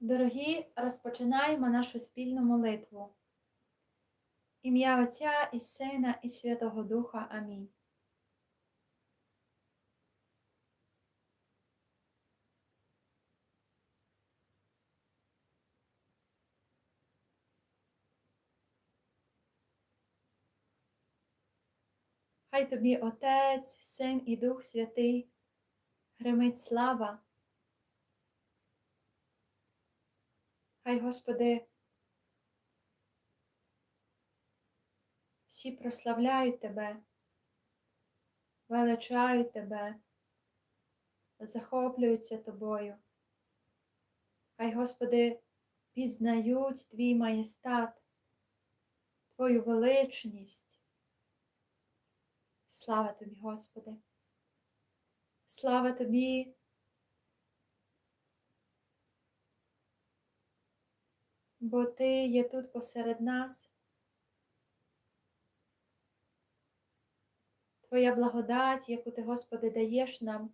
Дорогі, розпочинаємо нашу спільну молитву. Ім'я Отця і Сина, і Святого Духа. Амінь. Хай тобі Отець, Син і Дух Святий, гримить слава. Хай, Господи, всі прославляють Тебе, величають Тебе, захоплюються Тобою. Хай, Господи, пізнають Твій маєстат, Твою величність. Слава Тобі, Господи. Слава Тобі. Бо Ти є тут посеред нас. Твоя благодать, яку Ти, Господи, даєш нам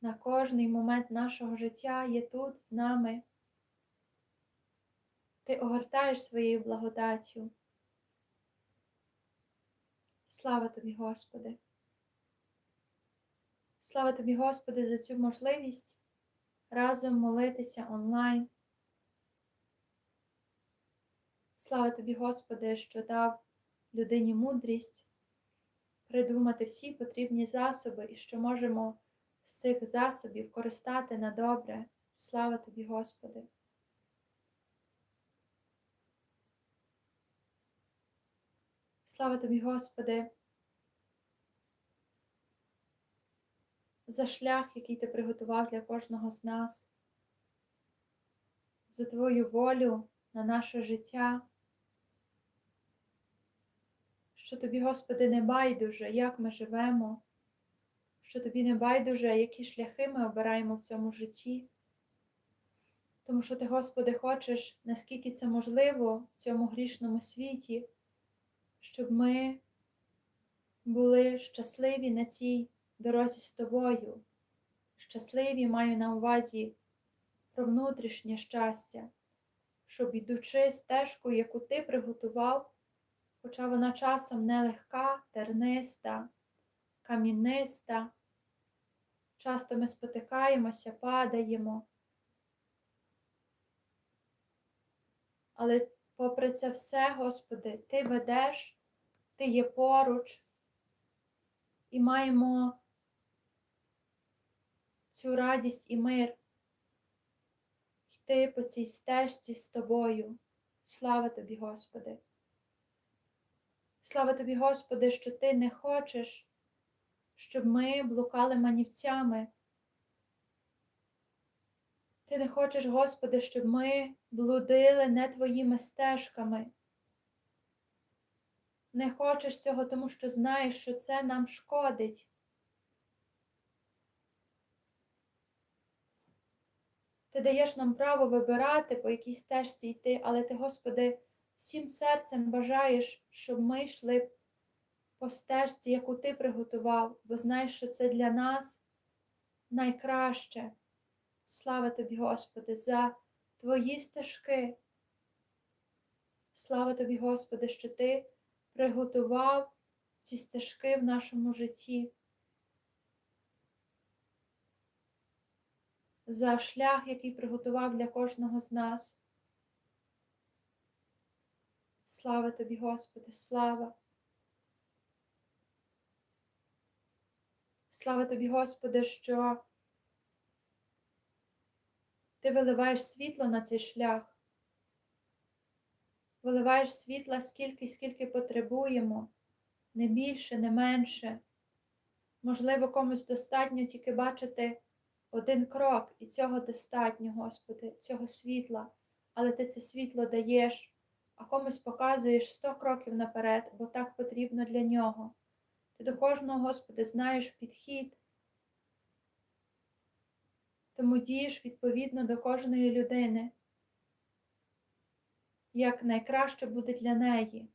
на кожний момент нашого життя, є тут з нами. Ти огортаєш своєю благодаттю. Слава тобі, Господи. Слава тобі, Господи, за цю можливість разом молитися онлайн. Слава тобі, Господи, що дав людині мудрість придумати всі потрібні засоби і що можемо з цих засобів користати на добре. Слава тобі, Господи. Слава тобі, Господи, за шлях, який ти приготував для кожного з нас, за Твою волю на наше життя, що тобі, Господи, не байдуже, як ми живемо, що тобі не байдуже, які шляхи ми обираємо в цьому житті. Тому що ти, Господи, хочеш, наскільки це можливо в цьому грішному світі щоб ми були щасливі на цій дорозі з тобою. Щасливі маю на увазі про внутрішнє щастя, щоб ідучи стежкою, яку ти приготував, хоча вона часом нелегка, терниста, кам'яниста, часто ми спотикаємося, падаємо. Але попри це все, Господи, Ти ведеш, Ти є поруч, і маємо цю радість і мир йти по цій стежці з тобою. Слава тобі, Господи. Слава тобі, Господи, що Ти не хочеш, щоб ми блукали манівцями. Ти не хочеш, Господи, щоб ми блудили не Твоїми стежками. Не хочеш цього, тому що знаєш, що це нам шкодить. Ти даєш нам право вибирати, по якій стежці йти, але ти, Господи, всім серцем бажаєш, щоб ми йшли по стежці, яку Ти приготував, бо знаєш, що це для нас найкраще. Слава тобі, Господи, за Твої стежки. Слава тобі, Господи, що Ти приготував ці стежки в нашому житті. За шлях, який приготував для кожного з нас. Слава тобі, Господи, слава. Слава тобі, Господи, що ти виливаєш світло на цей шлях, виливаєш світла скільки, скільки потребуємо, не більше, не менше. Можливо, комусь достатньо тільки бачити один крок, і цього достатньо, Господи, цього світла, але Ти це світло даєш, а комусь показуєш сто кроків наперед, бо так потрібно для нього. Ти до кожного, Господи, знаєш підхід. Тому дієш відповідно до кожної людини, як найкраще буде для неї.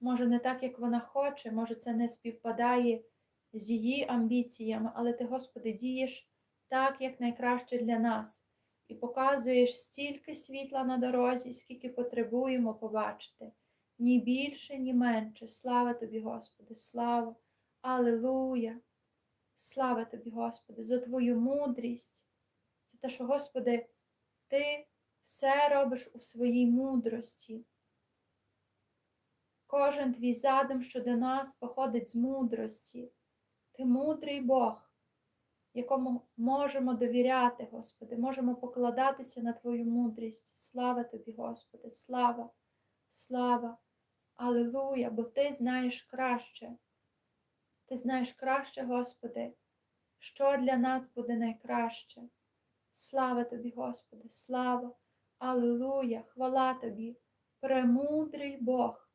Може, не так, як вона хоче, може, це не співпадає з її амбіціями, але ти, Господи, дієш так, як найкраще для нас. І показуєш стільки світла на дорозі, скільки потребуємо побачити. Ні більше, ні менше. Слава тобі, Господи, слава, Аллилуйя. Слава тобі, Господи, за Твою мудрість, за те, що, Господи, Ти все робиш у своїй мудрості. Кожен твій задум щодо нас походить з мудрості. Ти мудрий Бог, якому можемо довіряти, Господи, можемо покладатися на Твою мудрість. Слава тобі, Господи, слава, слава, Аллилуйя, бо Ти знаєш краще. Ти знаєш краще, Господи, що для нас буде найкраще. Слава тобі, Господи, слава, Аллилуйя, хвала тобі, премудрий Бог,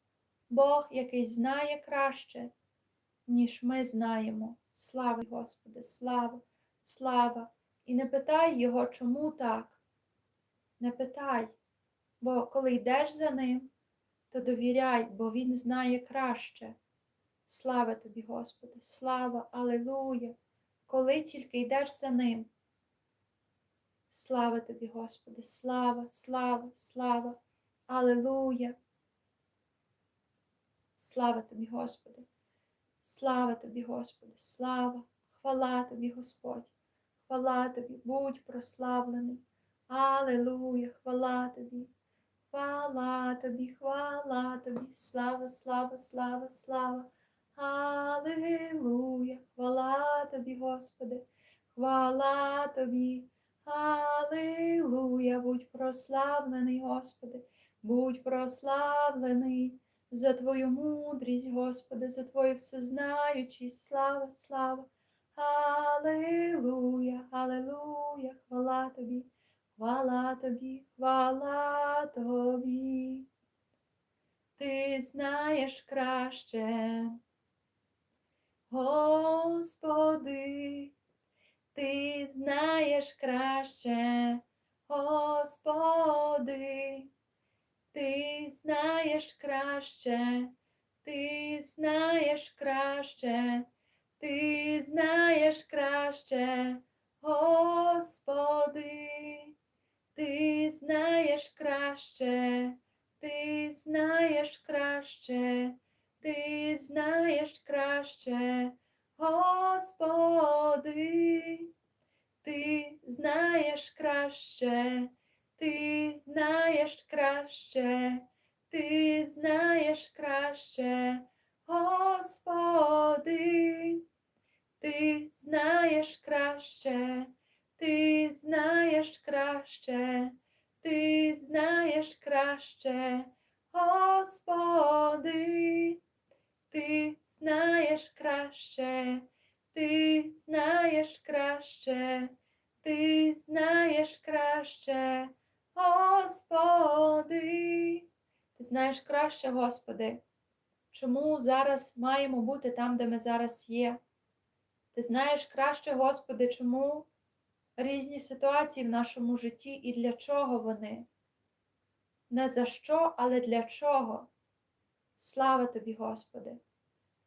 Бог, який знає краще, ніж ми знаємо. Слава, Господи, слава, слава. І не питай Його, чому так. Не питай, бо коли йдеш за ним, то довіряй, бо Він знає краще. Слава тобі, Господи, слава, Аллилуйя, коли тільки йдеш за ним. Слава тобі, Господи, слава, слава, слава, Аллилуйя. Слава тобі, Господи, слава тобі, Господи, слава, хвала тобі, Господь, хвала тобі, будь прославлений. Аллилуйя, хвала тобі, хвала тобі, хвала тобі, слава, слава, слава, слава. Аллилуйя, хвала тобі, Господи, хвала тобі. Аллилуйя, будь прославлений, Господи, будь прославлений за Твою мудрість, Господи, за Твою всезнаючість, слава, слава. Аллилуйя, Аллилуйя, хвала тобі, хвала тобі, хвала тобі. Ти знаєш краще, Господи. Ти знаєш краще, Господи, ти знаєш краще, ти знаєш краще, ти знаєш краще, Господи, ти знаєш краще, ти знаєш краще, ти знаєш краще. Господи, ти знаєш краще, ти знаєш краще, ти знаєш краще, Господи, ти знаєш краще, ти знаєш краще, ти знаєш краще, Господи, ти знаєш краще, ти знаєш краще, ти знаєш краще, Господи. Ти знаєш краще, Господи, чому зараз маємо бути там, де ми зараз є. Ти знаєш краще, Господи, чому різні ситуації в нашому житті і для чого вони? Не за що, але для чого? Слава тобі, Господи!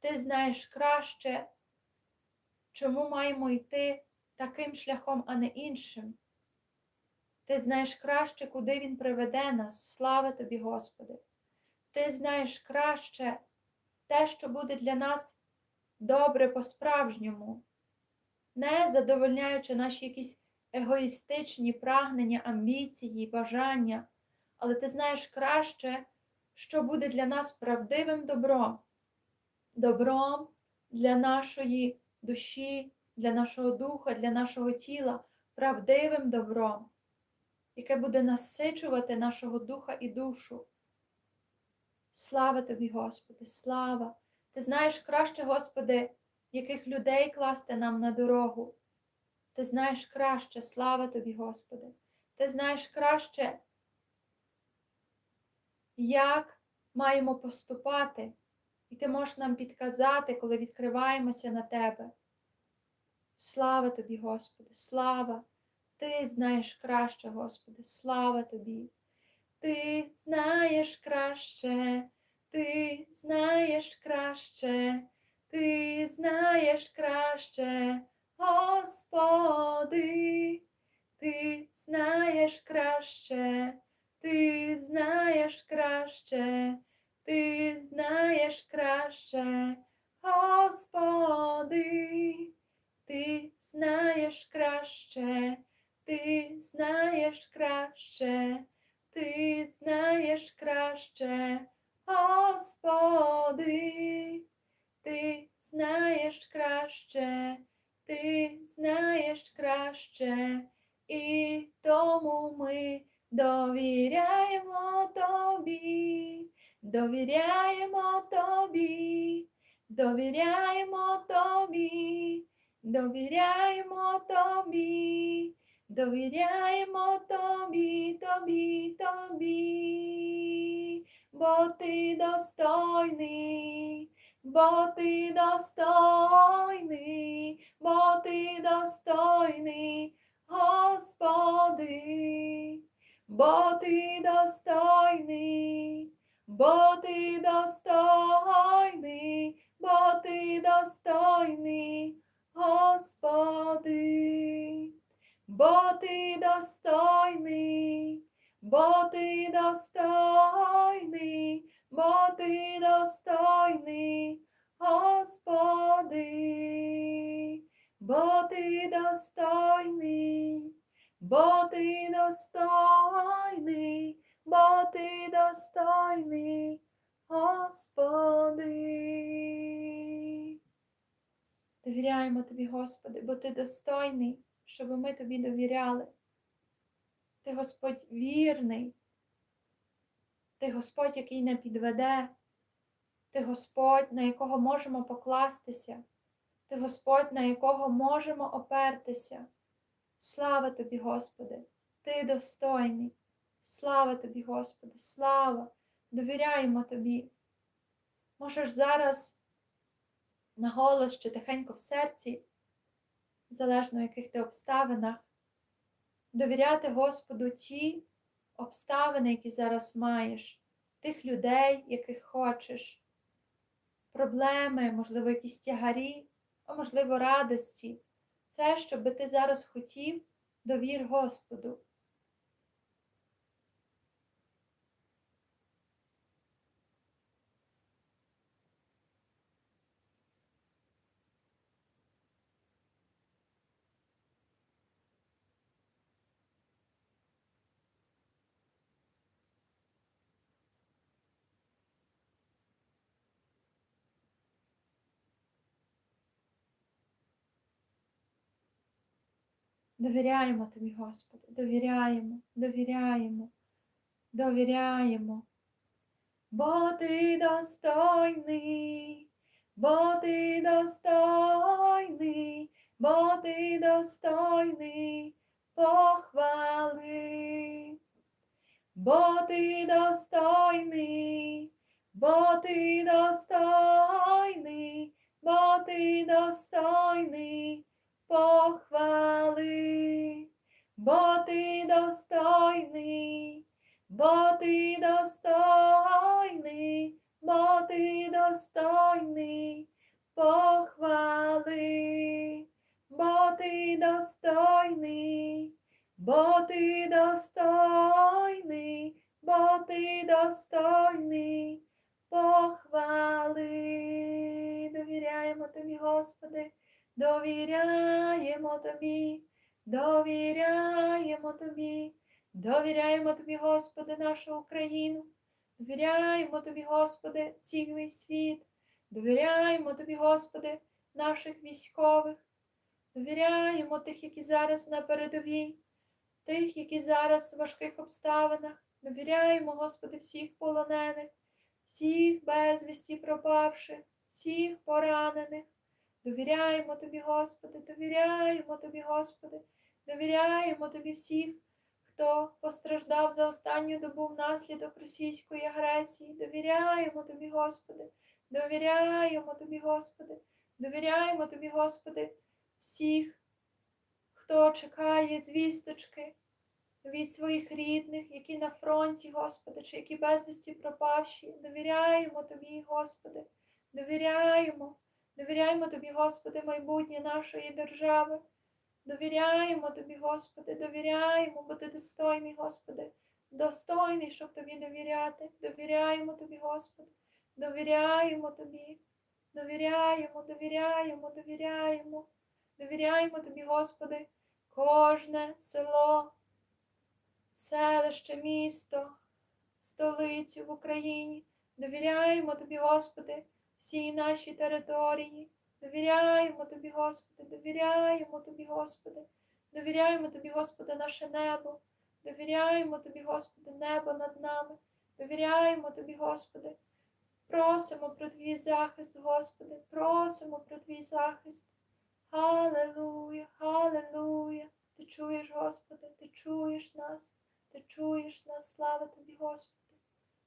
Ти знаєш краще, чому маємо йти таким шляхом, а не іншим. Ти знаєш краще, куди Він приведе нас. Слава тобі, Господи. Ти знаєш краще те, що буде для нас добре по-справжньому, не задовольняючи наші якісь егоїстичні прагнення, амбіції, бажання, але ти знаєш краще, що буде для нас правдивим добром. Добром для нашої душі, для нашого духа, для нашого тіла, правдивим добром, яке буде насичувати нашого духа і душу. Слава тобі, Господи, слава! Ти знаєш краще, Господи, яких людей класти нам на дорогу. Ти знаєш краще, слава тобі, Господи. Ти знаєш краще, як маємо поступати. І ти можеш нам підказати, коли відкриваємося на тебе. Слава тобі, Господи, слава! Ти знаєш краще, Господи, слава тобі. Ти знаєш краще, ти знаєш краще, ти знаєш краще, Господи, ти знаєш краще, ти знаєш краще, ти знаєш краще, Господи, ти знаєш краще, ти знаєш краще, ти знаєш краще, Господи, ти знаєш краще, ти знаєш краще, і тому ми довіряємо тобі, довіряємо тобі, довіряємо тобі, довіряємо тобі, довіряємо тобі, тобі, тобі, бо ти достойний, бо ти достойний, бо ти достойний, Господи, бо ти достойний, бо ти достойний, бо ти достойний, Господи, бо ти достойний, бо ти достойний, бо ти достойний, Господи, бо ти достойний, бо ти достойний, бо ти достойний, Господи. Довіряємо тобі, Господи, бо ти достойний, щоб ми тобі довіряли. Ти Господь вірний, ти Господь, який не підведе, ти Господь, на якого можемо покластися, ти Господь, на якого можемо опертися. Слава тобі, Господи, ти достойний. Слава тобі, Господи, слава, довіряємо тобі. Можеш зараз на голос чи тихенько в серці, залежно яких ти обставинах, довіряти Господу ті обставини, які зараз маєш, тих людей, яких хочеш, проблеми, можливо, якісь тягарі, а можливо, радості. Це, що би ти зараз хотів, довір Господу. Довіряємо тобі, Господи, довіряємо, довіряємо, довіряємо. Бо ти достойний, бо ти достойний, бо ти достойний похвали. Бо ти достойний, бо ти достойний, бо ти достойний похвали, бо ти достойний, бо ти достойний, бо ти достойний похвали, бо ти достойний, бо ти достойний, бо ти достойний похвали. Довіряємо тобі, Господи. Довіряємо тобі, довіряємо тобі, довіряємо тобі, Господи, нашу Україну, довіряємо тобі, Господи, цілий світ, довіряємо тобі, Господи, наших військових, довіряємо тих, які зараз на передовій, тих, які зараз в важких обставинах, довіряємо, Господи, всіх полонених, всіх безвісті пропавших, всіх поранених. Довіряємо Тобі, Господи, довіряємо Тобі, Господи, довіряємо Тобі всіх, хто постраждав за останню добу внаслідок російської агресії. Довіряємо Тобі, Господи, довіряємо Тобі, Господи, довіряємо Тобі, Господи, всіх, хто чекає звісточки від своїх рідних, які на фронті, Господи, чи які безвісті пропавші. Довіряємо Тобі, Господи, довіряємо. Довіряємо Тобі, Господи, майбутнє нашої держави. Довіряємо Тобі, Господи, довіряємо, бо Ти достойний, Господи, достойний, щоб Тобі довіряти. Довіряємо Тобі, Господи, довіряємо Тобі, довіряємо, довіряємо, довіряємо, довіряємо Тобі, Господи, кожне село, селище, місто, столицю в Україні. Довіряємо Тобі, Господи, всій нашій території. Довіряємо Тобі, Господи, довіряємо Тобі, Господи, довіряємо Тобі, Господи, наше небо, довіряємо Тобі, Господи, небо над нами, довіряємо Тобі, Господи, просимо про Твій захист, Господи, просимо про Твій захист. Халилуя, Халилуя. Ти чуєш, Господи, Ти чуєш нас, Ти чуєш нас, слава Тобі, Господи.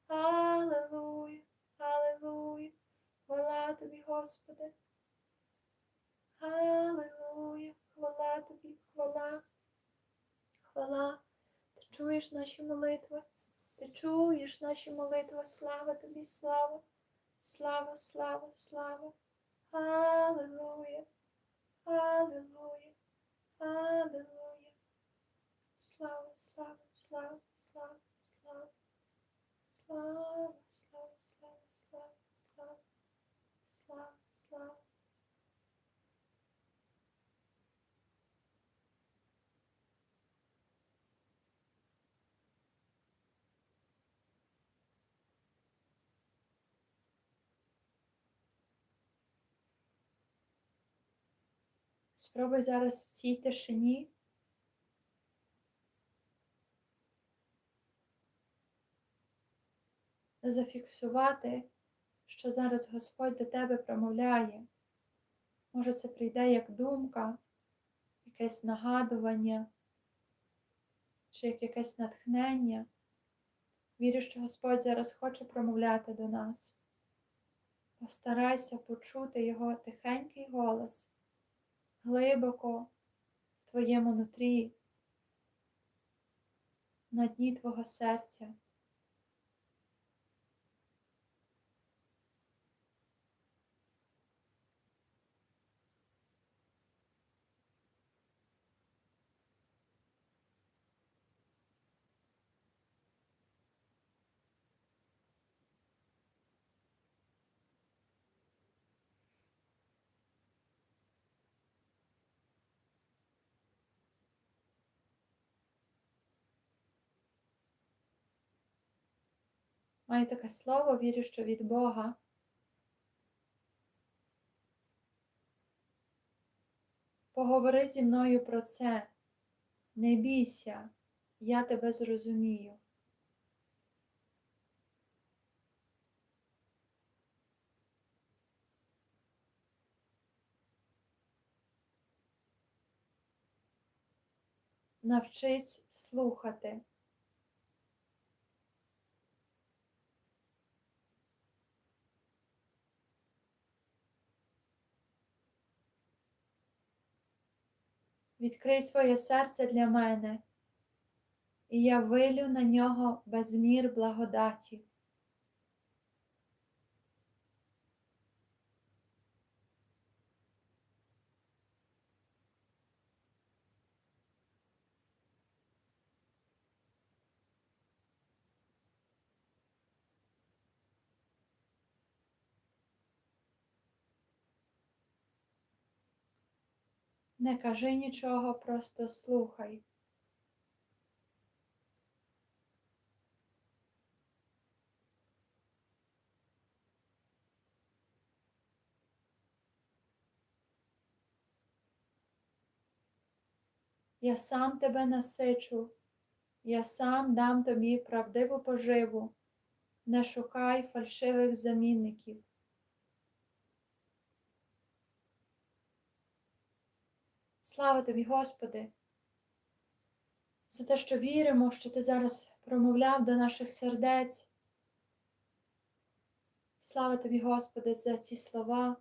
Халилуя, Халилуя, хвала Тобі, Господи. Халилуя, хвала тобі, хвала, хвала. Ти чуєш наші молитви, ти чуєш наші молитви, слава тобі, слава, слава, слава, слава. Халилуя, Халилуя, Халилуя. Слава, слава, слава, слава, слава, слава, слава, слава, слава, слава, слава, слава. Спробуй зараз в цій тишині зафіксувати, що зараз Господь до тебе промовляє. Може, це прийде як думка, якесь нагадування, чи як якесь натхнення. Вірю, що Господь зараз хоче промовляти до нас. Постарайся почути Його тихенький голос глибоко в твоєму нутрі, на дні твого серця. Маю таке слово, вірю, що від Бога. Поговори зі мною про це. Не бійся, я тебе зрозумію. Навчись слухати. Відкрий своє серце для мене, і я вилю на нього безмір благодаті. Не кажи нічого, просто слухай. Я сам тебе насичу, я сам дам тобі правдиву поживу, не шукай фальшивих замінників. Слава тобі, Господи, за те, що віримо, що Ти зараз промовляв до наших сердець. Слава тобі, Господи, за ці слова.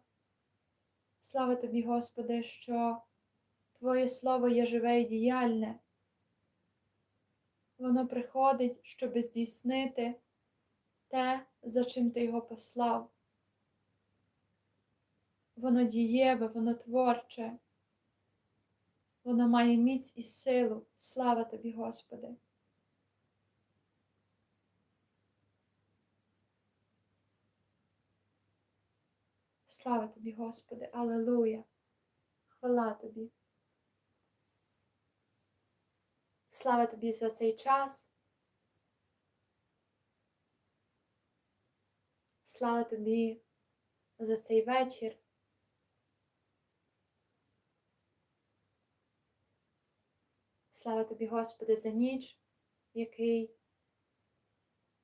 Слава тобі, Господи, що Твоє Слово є живе і діяльне. Воно приходить, щоб здійснити те, за чим ти його послав. Воно дієве, воно творче. Воно має міць і силу. Слава тобі, Господи. Слава тобі, Господи, Алелуя. Хвала тобі. Слава тобі за цей час. Слава тобі за цей вечір. Слава тобі, Господи, за ніч, в який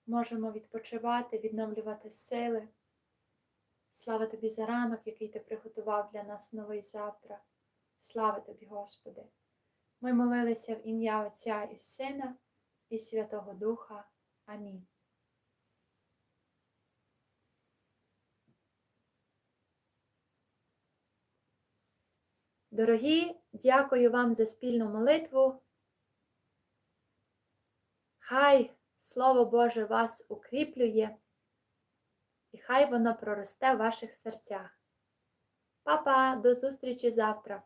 можемо відпочивати, відновлювати сили. Слава тобі за ранок, який ти приготував для нас новий завтра. Слава тобі, Господи. Ми молилися в ім'я Отця і Сина і Святого Духа. Амінь. Дорогі, дякую вам за спільну молитву. Хай Слово Боже вас укріплює, і хай воно проросте в ваших серцях. Па-па, до зустрічі завтра!